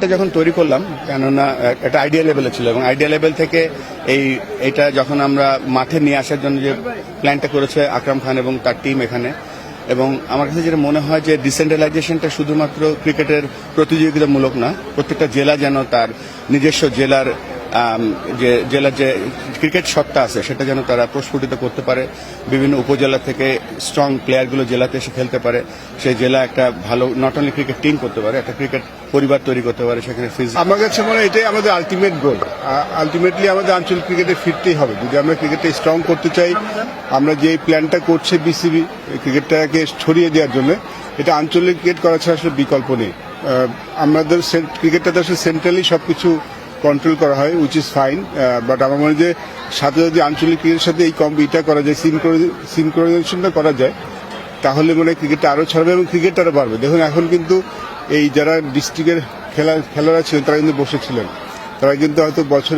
এটা যখন তৈরি করলাম, কেননা এটা আইডিয়া লেভেলে ছিল এবং আইডিয়া লেভেল থেকে এই, এটা যখন আমরা মাঠে নিয়ে আসার জন্য যে প্ল্যানটা করেছে আকরাম খান এবং তার টিম এখানে, এবং আমার কাছে যেটা মনে হয় যে ডিসেন্ট্রালাইজেশনটা শুধুমাত্র ক্রিকেটের প্রতিযোগিতামূলক না, প্রত্যেকটা জেলা যেন তার নিজস্ব জেলার যে জেলার যে ক্রিকেট সত্তা আছে সেটা যেন তারা প্রস্ফুটিত করতে পারে। বিভিন্ন উপজেলা থেকে স্ট্রং প্লেয়ারগুলো জেলাতে এসে খেলতে পারে। সেই জেলা একটা ভালো নট অনলি ক্রিকেট টিম করতে পারে একটা ক্রিকেট পরিবার তৈরি করতে পারে সেখানে ফিজিক্স আমার কাছে মনে হয় এটাই আমাদের আলটিমেট গোল আলটিমেটলি আমাদের আঞ্চলিক ক্রিকেটে ফিরতেই হবে। যদি আমরা ক্রিকেটটা স্ট্রং করতে চাই আমরা যে প্ল্যানটা করছে বিসিবি ক্রিকেটটাকে ছড়িয়ে দেওয়ার জন্য এটা আঞ্চলিক ক্রিকেট করা ছাড়া আসলে বিকল্প নেই। আহ, ক্রিকেটটা তো আসলে সেন্ট্রালি সবকিছু কন্ট্রোল করা হয় উইচ ইজ ফাইন বাট আমার মনে যে সাথে যদি আঞ্চলিক ক্রিকেটের সাথে এই কম ইটা করা যায় সিনক্রোনাইজেশনটা করা যায়, তাহলে মনে হয় ক্রিকেটটা আরও ছাড়বে এবং ক্রিকেটটা আরও বাড়বে। দেখুন, এখন কিন্তু এই যারা ডিস্ট্রিক্টের খেলা খেলোয়াড়া ছিলেন, তারা কিন্তু বসেছিলেন তারা কিন্তু হয়তো বছরে